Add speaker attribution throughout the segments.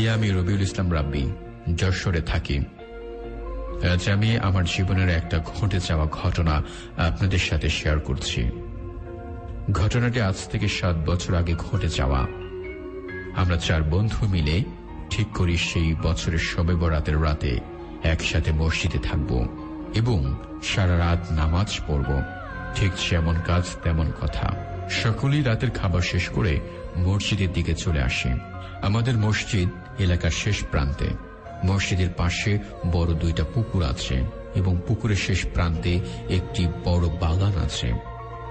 Speaker 1: ভাইয়া আমি রবিউল ইসলাম রাব্বি, যশোরে থাকি। আজ আমি আমার জীবনের একটা ঘটে যাওয়া ঘটনা আপনাদের সাথে শেয়ার করছি। ঘটনাটি আজ থেকে সাত বছর আগে ঘটে যাওয়া। আমরা চার বন্ধু মিলে ঠিক করি সেই বছরের সবে বরাতের রাতে একসাথে মসজিদে থাকব এবং সারা রাত নামাজ পড়ব। ঠিক যেমন কাজ, তেমন কথা। সকলেই রাতের খাবার শেষ করে মসজিদের দিকে চলে আসে। আমাদের মসজিদ এলাকার শেষ প্রান্তে। মসজিদের পাশে বড় দুইটা পুকুর আছে এবং পুকুরের শেষ প্রান্তে একটি বড় বাগান আছে।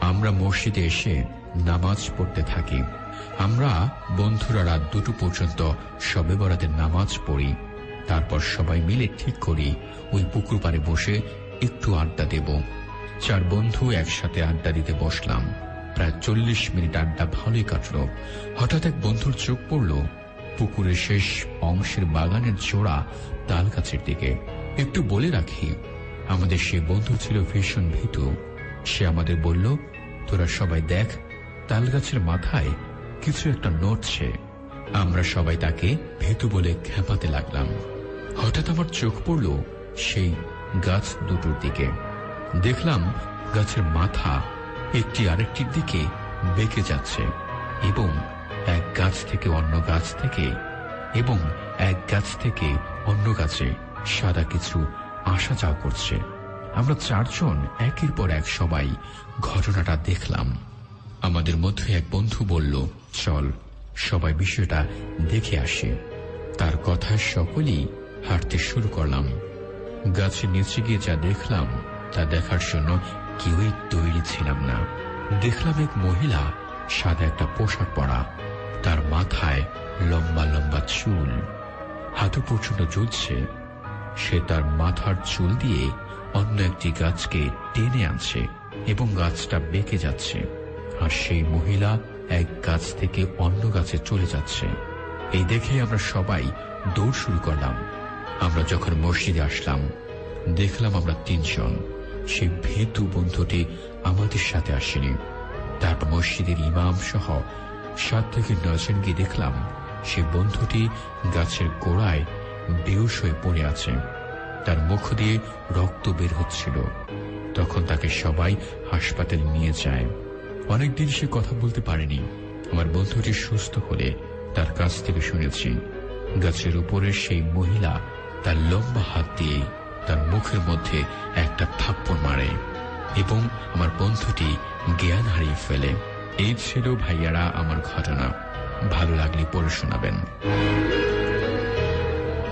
Speaker 1: আমরা মসজিদে এসে নামাজ পড়তে থাকি। আমরা বন্ধুরা রাত দুটো পর্যন্ত সবে বরাতের নামাজ পড়ি। তারপর সবাই মিলে ঠিক করি, ওই পুকুর পাড়ে বসে একটু আড্ডা দেব। চার বন্ধু একসাথে আড্ডা দিতে বসলাম। প্রায় চল্লিশ মিনিট আড্ডা ভালোই কাটল। হঠাৎ এক বন্ধুর চোখ পড়ল। পুকুরের শেষ অংশের বাগানের জোড়া তাল গাছের দিকে। একটু বলে রাখি, আমাদের সে বন্ধু ছিল ভীষণ ভীতু। সে আমাদের বলল, তোরা সবাই দেখ তাল গাছের মাথায় কিছু একটা নড়ছে। আমরা সবাই তাকে ভেতু বলে খেপাতে লাগলাম। হঠাৎ আমার চোখ পড়ল সেই গাছ দুটোর দিকে। দেখলাম গাছের মাথা একটি আরেকটির দিকে বেঁকে যাচ্ছে এবং এক গাছ থেকে অন্য গাছ থেকে এবং এক গাছ থেকে অন্য গাছে সাদা কিছু আসা যাওয়া করছে। আমরা চারজন একের পর এক সবাই ঘটনাটা দেখলাম। আমাদের মধ্যে এক বন্ধু বলল, চল, সবাই বিষয়টা দেখে আসে। তার কথা সকলেই হাঁটতে শুরু করলাম। গাছের নিচে গিয়ে যা দেখলাম, তা দেখার জন্য কেউই তৈরি ছিলাম না। দেখলাম এক মহিলা সাদা একটা পোশাক পরা, তার মাথায় লম্বা লম্বা চুল। হাতু পর্যন্ত জ্বলছে। সে তার মাথার চুল দিয়ে অন্য একটি গাছকে টেনে আনছে এবং গাছটা বেঁকে যাচ্ছে। আর সেই মহিলা এক গাছ থেকে অন্য গাছে চলে যাচ্ছে। এই দেখে আমরা সবাই দৌড় শুরু করলাম। আমরা যখন মসজিদে আসলাম, দেখলাম আমরা তিনজন। সেই ভেতু বন্ধুটি আমাদের সাথে আসেনি। তারপর মসজিদের ইমাম সহ সাত থেকে নজন গিয়ে দেখলাম সে বন্ধুটি গাছের গোড়ায় বেউস হয়ে পড়ে আছে। তার মুখ দিয়ে রক্ত বের হচ্ছিল। তখন তাকে সবাই হাসপাতালে নিয়ে যায়। অনেকদিন সে কথা বলতে পারেনি। আমার বন্ধুটি সুস্থ হলে তার কাছ থেকে শুনেছি। গাছের উপরে সেই মহিলা তার লম্বা হাত দিয়ে তার মুখের মধ্যে একটা মারে এবং আমার বন্ধুটি জ্ঞান হারিয়ে ফেলে। এই ছিল ভাইয়ারা আমার ঘটনা। ভালো লাগলে পড়ে শোনাবেন।